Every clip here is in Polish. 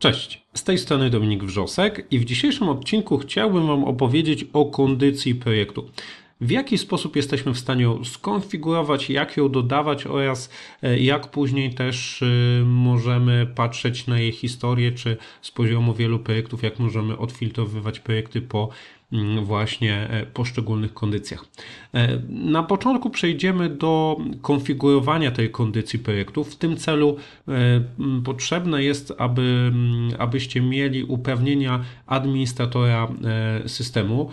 Cześć, z tej strony Dominik Wrzosek i w dzisiejszym odcinku chciałbym Wam opowiedzieć o kondycji projektu. W jaki sposób jesteśmy w stanie ją skonfigurować, jak ją dodawać oraz e, jak później też e, możemy patrzeć na jej historię, czy z poziomu wielu projektów, jak możemy odfiltrowywać projekty po właśnie e, poszczególnych kondycjach. E, na początku przejdziemy do konfigurowania tej kondycji projektu. W tym celu e, potrzebne jest, aby, abyście mieli uprawnienia administratora systemu.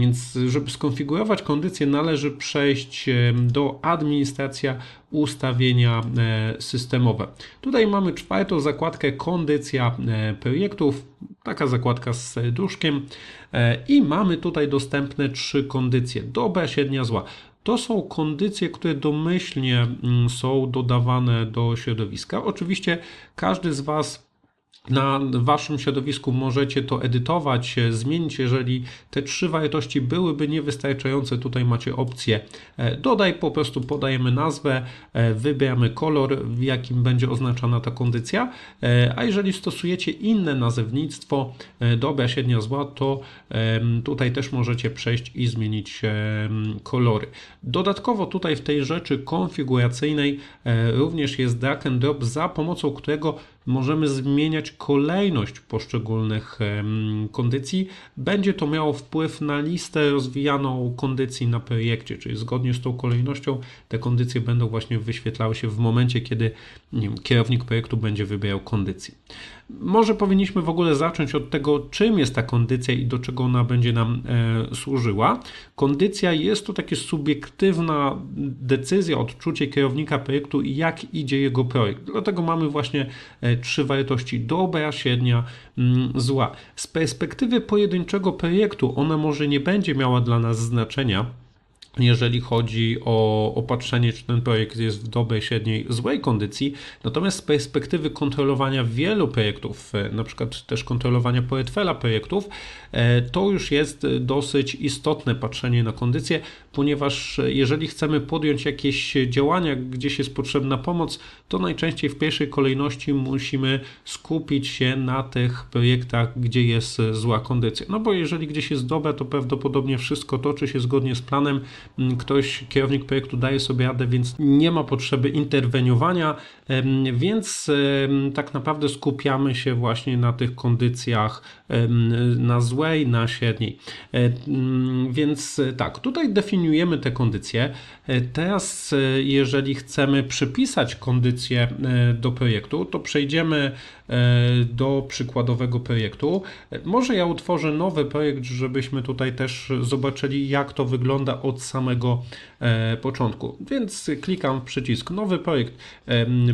Więc, żeby skonfigurować kondycję, należy przejść do administracja ustawienia systemowe. Tutaj mamy czwartą zakładkę kondycja projektów, taka zakładka z serduszkiem. E, I mamy tutaj dostępne trzy kondycje: dobra, średnia, zła. To są kondycje, które domyślnie mm, są dodawane do środowiska. Oczywiście każdy z Was na waszym środowisku możecie to edytować, zmienić. Jeżeli te trzy wartości byłyby niewystarczające, tutaj macie opcję e, dodaj, po prostu podajemy nazwę, e, wybieramy kolor, w jakim będzie oznaczona ta kondycja, e, a jeżeli stosujecie inne nazewnictwo, dobra, średnia, zła, to tutaj też możecie przejść i zmienić kolory. Dodatkowo tutaj w tej rzeczy konfiguracyjnej również jest drag and drop, za pomocą którego możemy zmieniać kolejność poszczególnych kondycji. Będzie to miało wpływ na listę rozwijaną kondycji na projekcie, czyli zgodnie z tą kolejnością te kondycje będą właśnie wyświetlały się w momencie, kiedy wiem, kierownik projektu będzie wybierał kondycji. Może powinniśmy w ogóle zacząć od tego, czym jest ta kondycja i do czego ona będzie nam e, służyła. Kondycja jest to takie subiektywna decyzja, odczucie kierownika projektu, jak idzie jego projekt. Dlatego mamy właśnie e, trzy wartości: dobra, średnia, mm, zła. Z perspektywy pojedynczego projektu ona może nie będzie miała dla nas znaczenia jeżeli chodzi o opatrzenie, czy ten projekt jest w dobrej, średniej, złej kondycji. Natomiast z perspektywy kontrolowania wielu projektów, e, na przykład też kontrolowania portfela projektów, e, to już jest dosyć istotne patrzenie na kondycję, ponieważ jeżeli chcemy podjąć jakieś działania, gdzieś jest potrzebna pomoc, to najczęściej w pierwszej kolejności musimy skupić się na tych projektach, gdzie jest zła kondycja. No bo jeżeli gdzieś jest dobra, to prawdopodobnie wszystko toczy się zgodnie z planem, ktoś, kierownik projektu daje sobie radę, więc nie ma potrzeby interweniowania, więc tak naprawdę skupiamy się właśnie na tych kondycjach na złej, na średniej. Mm, więc tak, tutaj definiujemy te kondycje. E, teraz, e, jeżeli chcemy przypisać kondycję e, do projektu, to przejdziemy do przykładowego projektu. Może ja utworzę nowy projekt, żebyśmy tutaj też zobaczyli, jak to wygląda od samego początku. Więc klikam w przycisk nowy projekt,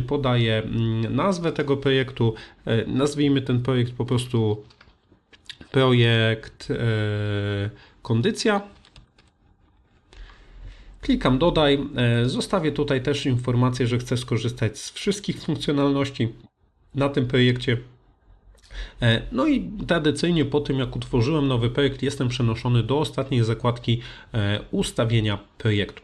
podaję mm, nazwę tego projektu, nazwijmy ten projekt po prostu projekt kondycja Klikam dodaj, e, zostawię tutaj też informację, że chcę skorzystać z wszystkich funkcjonalności na tym projekcie. E, no i tradycyjnie po tym, jak utworzyłem nowy projekt, jestem przenoszony do ostatniej zakładki e, ustawienia projektu.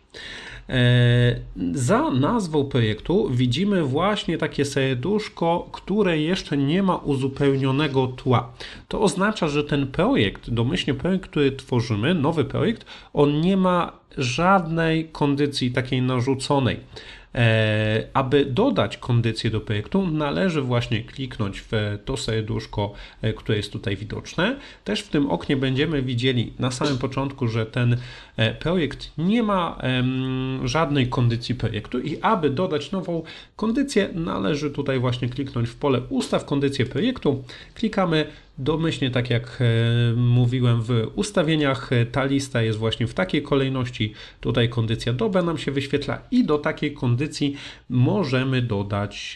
Za nazwą projektu widzimy właśnie takie serduszko, które jeszcze nie ma uzupełnionego tła. To oznacza, że ten projekt, domyślnie projekt, który tworzymy, nowy projekt, on nie ma żadnej kondycji takiej narzuconej. E, aby dodać kondycję do projektu, należy właśnie kliknąć w to serduszko, e, które jest tutaj widoczne. Też w tym oknie będziemy widzieli na samym początku, że ten e, projekt nie ma żadnej kondycji projektu i aby dodać nową kondycję, należy tutaj właśnie kliknąć w pole ustaw kondycję projektu. Klikamy domyślnie, tak jak mówiłem w ustawieniach, ta lista jest właśnie w takiej kolejności. Tutaj kondycja dobra nam się wyświetla i do takiej kondycji możemy dodać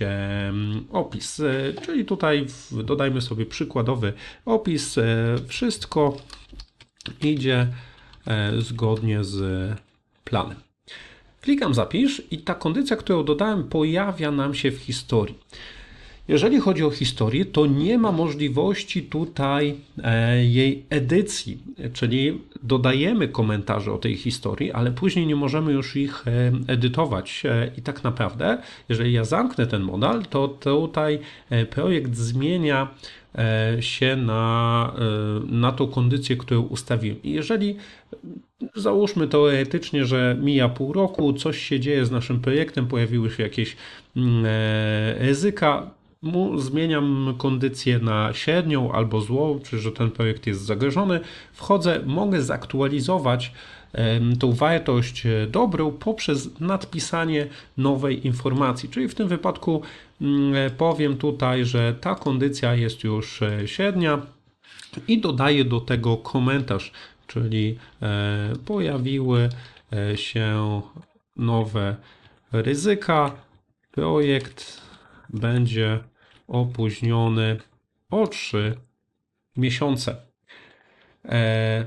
opis. E, czyli tutaj dodajmy sobie przykładowy opis. E, wszystko idzie e, zgodnie z planem. Klikam zapisz i ta kondycja, którą dodałem, pojawia nam się w historii. Jeżeli chodzi o historię, to nie ma możliwości tutaj e, jej edycji, czyli dodajemy komentarze o tej historii, ale później nie możemy już ich e, edytować. E, I tak naprawdę, jeżeli ja zamknę ten model, to tutaj projekt zmienia się na, na tą kondycję, którą ustawiłem. I jeżeli Załóżmy teoretycznie, że mija pół roku, coś się dzieje z naszym projektem, pojawiły się jakieś mm, ryzyka, mu zmieniam kondycję na średnią albo złą, czy że ten projekt jest zagrożony, wchodzę, mogę zaktualizować tą wartość e, dobrą poprzez nadpisanie nowej informacji. Czyli w tym wypadku mm, e, powiem tutaj, że ta kondycja jest już e, średnia i dodaję do tego komentarz, czyli pojawiły się nowe ryzyka. Projekt będzie opóźniony o 3 miesiące. E,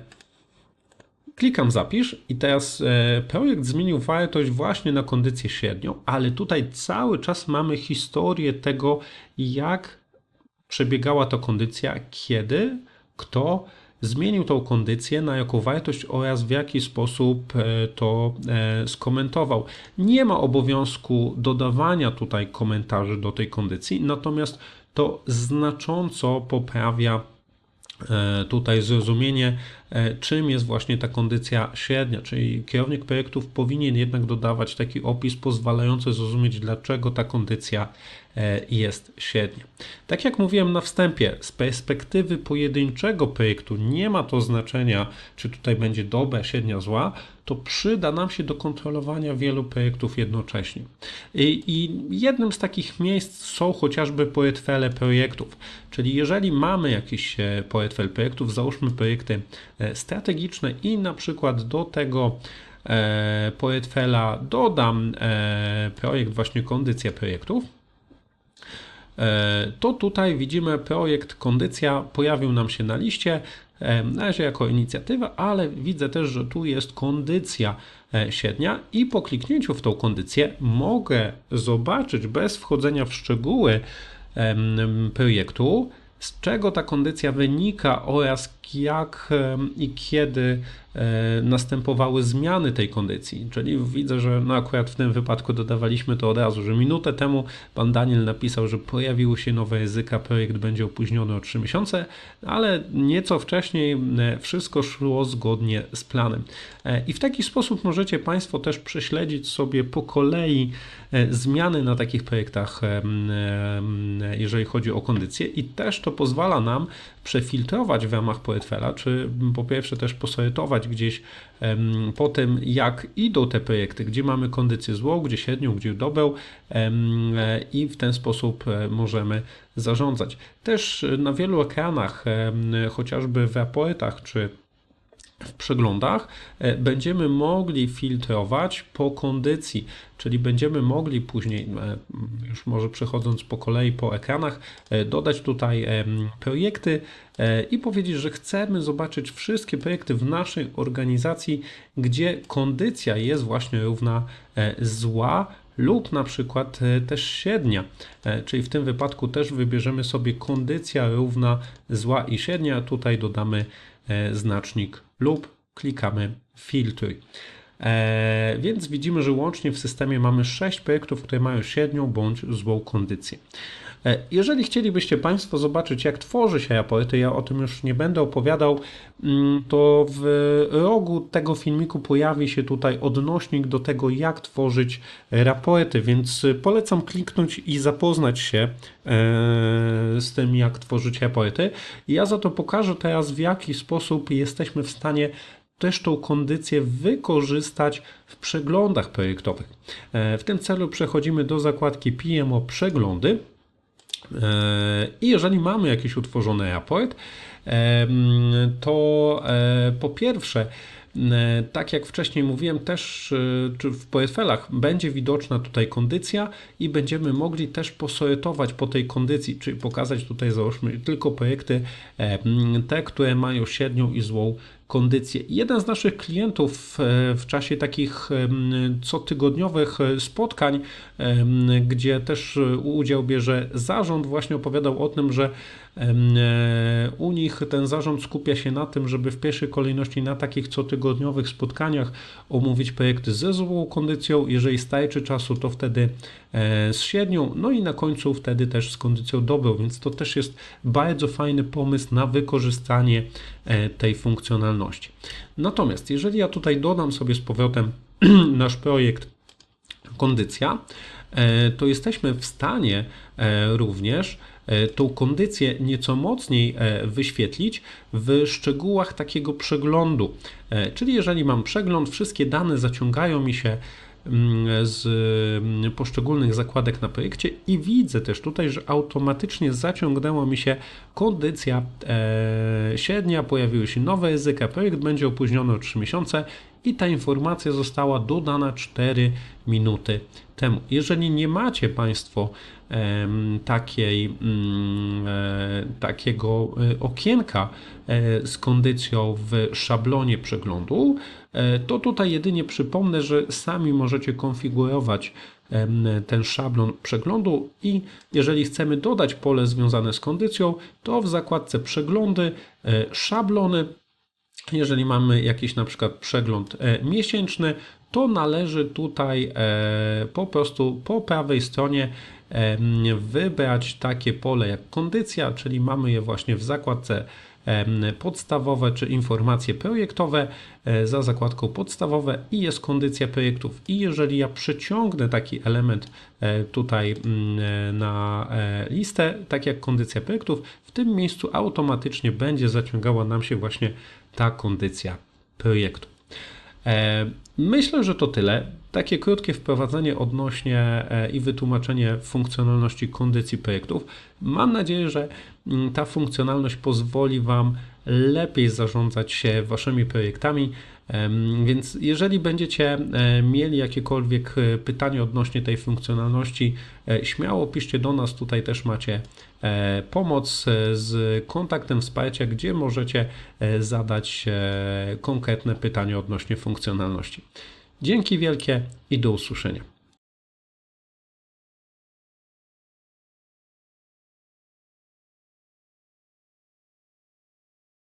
klikam zapisz i teraz e, projekt zmienił wartość właśnie na kondycję średnią, ale tutaj cały czas mamy historię tego, jak przebiegała ta kondycja, kiedy, kto zmienił tą kondycję, na jaką wartość oraz w jaki sposób e, to e, skomentował. Nie ma obowiązku dodawania tutaj komentarzy do tej kondycji, natomiast to znacząco poprawia e, tutaj zrozumienie, czym jest właśnie ta kondycja średnia, czyli kierownik projektów powinien jednak dodawać taki opis pozwalający zrozumieć, dlaczego ta kondycja E, jest średnia. Tak jak mówiłem na wstępie, z perspektywy pojedynczego projektu nie ma to znaczenia, czy tutaj będzie dobra, średnia, zła, to przyda nam się do kontrolowania wielu projektów jednocześnie. I, I, jednym z takich miejsc są chociażby portfele projektów, czyli jeżeli mamy jakiś e, portfel projektów, załóżmy projekty e, strategiczne i na przykład do tego portfela dodam projekt właśnie kondycja projektów, to tutaj widzimy projekt Kondycja pojawił nam się na liście, e, na razie jako inicjatywa, ale widzę też, że tu jest kondycja e, średnia i po kliknięciu w tą kondycję mogę zobaczyć bez wchodzenia w szczegóły projektu, z czego ta kondycja wynika oraz jak i kiedy e, następowały zmiany tej kondycji. Czyli widzę, że no akurat w tym wypadku dodawaliśmy to od razu, że minutę temu pan Daniel napisał, że pojawiły się nowe ryzyka, projekt będzie opóźniony o 3 miesiące, ale nieco wcześniej e, wszystko szło zgodnie z planem. E, I w taki sposób możecie Państwo też prześledzić sobie po kolei zmiany na takich projektach, jeżeli chodzi o kondycję, i też to pozwala nam przefiltrować w ramach portfela, czy po pierwsze też posortować gdzieś po tym, jak idą te projekty, gdzie mamy kondycję złą, gdzie średnią, gdzie dobrą i w ten sposób e, możemy zarządzać. Też na wielu ekranach, chociażby w raportach czy w przeglądach e, będziemy mogli filtrować po kondycji, czyli będziemy mogli później, e, już może przechodząc po kolei po ekranach, e, dodać tutaj projekty i powiedzieć, że chcemy zobaczyć wszystkie projekty w naszej organizacji, gdzie kondycja jest właśnie równa zła lub na przykład też średnia, czyli w tym wypadku też wybierzemy sobie kondycja równa zła i średnia, tutaj dodamy znacznik lub klikamy filtruj. E, więc widzimy, że łącznie w systemie mamy 6 projektów, które mają średnią bądź złą kondycję. E, jeżeli chcielibyście Państwo zobaczyć, jak tworzy się raporty, ja o tym już nie będę opowiadał, mm, to w rogu tego filmiku pojawi się tutaj odnośnik do tego, jak tworzyć raporty, więc polecam kliknąć i zapoznać się e, z tym, jak tworzyć raporty. Ja za to pokażę teraz, w jaki sposób jesteśmy w stanie też tą kondycję wykorzystać w przeglądach projektowych. E, w tym celu przechodzimy do zakładki PMO Przeglądy. I jeżeli mamy jakiś utworzony raport, to e, po pierwsze, tak jak wcześniej mówiłem, też e, w portfelach będzie widoczna tutaj kondycja i będziemy mogli też posortować po tej kondycji, czyli pokazać tutaj załóżmy tylko projekty te, które mają średnią i złą kondycję. Jeden z naszych klientów e, w czasie takich cotygodniowych e, spotkań, gdzie też udział bierze zarząd, właśnie opowiadał o tym, że e, u nich ten zarząd skupia się na tym, żeby w pierwszej kolejności na takich cotygodniowych spotkaniach omówić projekty ze złą kondycją. Jeżeli starczy czasu, to wtedy z średnią, no i na końcu wtedy też z kondycją dobrą, więc to też jest bardzo fajny pomysł na wykorzystanie tej funkcjonalności. Natomiast jeżeli ja tutaj dodam sobie z powrotem nasz projekt kondycja, e, to jesteśmy w stanie e, również e, tą kondycję nieco mocniej e, wyświetlić w szczegółach takiego przeglądu. E, Czyli jeżeli mam przegląd, wszystkie dane zaciągają mi się z mm, poszczególnych zakładek na projekcie i widzę też tutaj, że automatycznie zaciągnęła mi się kondycja e, średnia, pojawiły się nowe języka, projekt będzie opóźniony o 3 miesiące i ta informacja została dodana 4 minuty temu. Jeżeli nie macie Państwo takiej, mm, e, takiego e, okienka e, z kondycją w szablonie przeglądu, to tutaj jedynie przypomnę, że sami możecie konfigurować ten szablon przeglądu i jeżeli chcemy dodać pole związane z kondycją, to w zakładce przeglądy, szablony jeżeli mamy jakiś na przykład przegląd miesięczny, to należy tutaj e, po prostu po prawej stronie em, wybrać takie pole jak kondycja, czyli mamy je właśnie w zakładce em, podstawowe czy informacje projektowe e, za zakładką podstawowe i jest kondycja projektów. I jeżeli ja przyciągnę taki element e, tutaj mm, e, na e, listę, tak jak kondycja projektów, w tym miejscu automatycznie będzie zaciągała nam się właśnie ta kondycja projektu. Myślę, że to tyle. Takie krótkie wprowadzenie odnośnie e, i wytłumaczenie funkcjonalności kondycji projektów. Mam nadzieję, że mm, ta funkcjonalność pozwoli Wam lepiej zarządzać się Waszymi projektami. Więc jeżeli będziecie e, mieli jakiekolwiek e, pytania odnośnie tej funkcjonalności, e, śmiało piszcie do nas. Tutaj też macie pomoc z kontaktem wsparcia, gdzie możecie zadać konkretne pytania odnośnie funkcjonalności. Dzięki wielkie i do usłyszenia.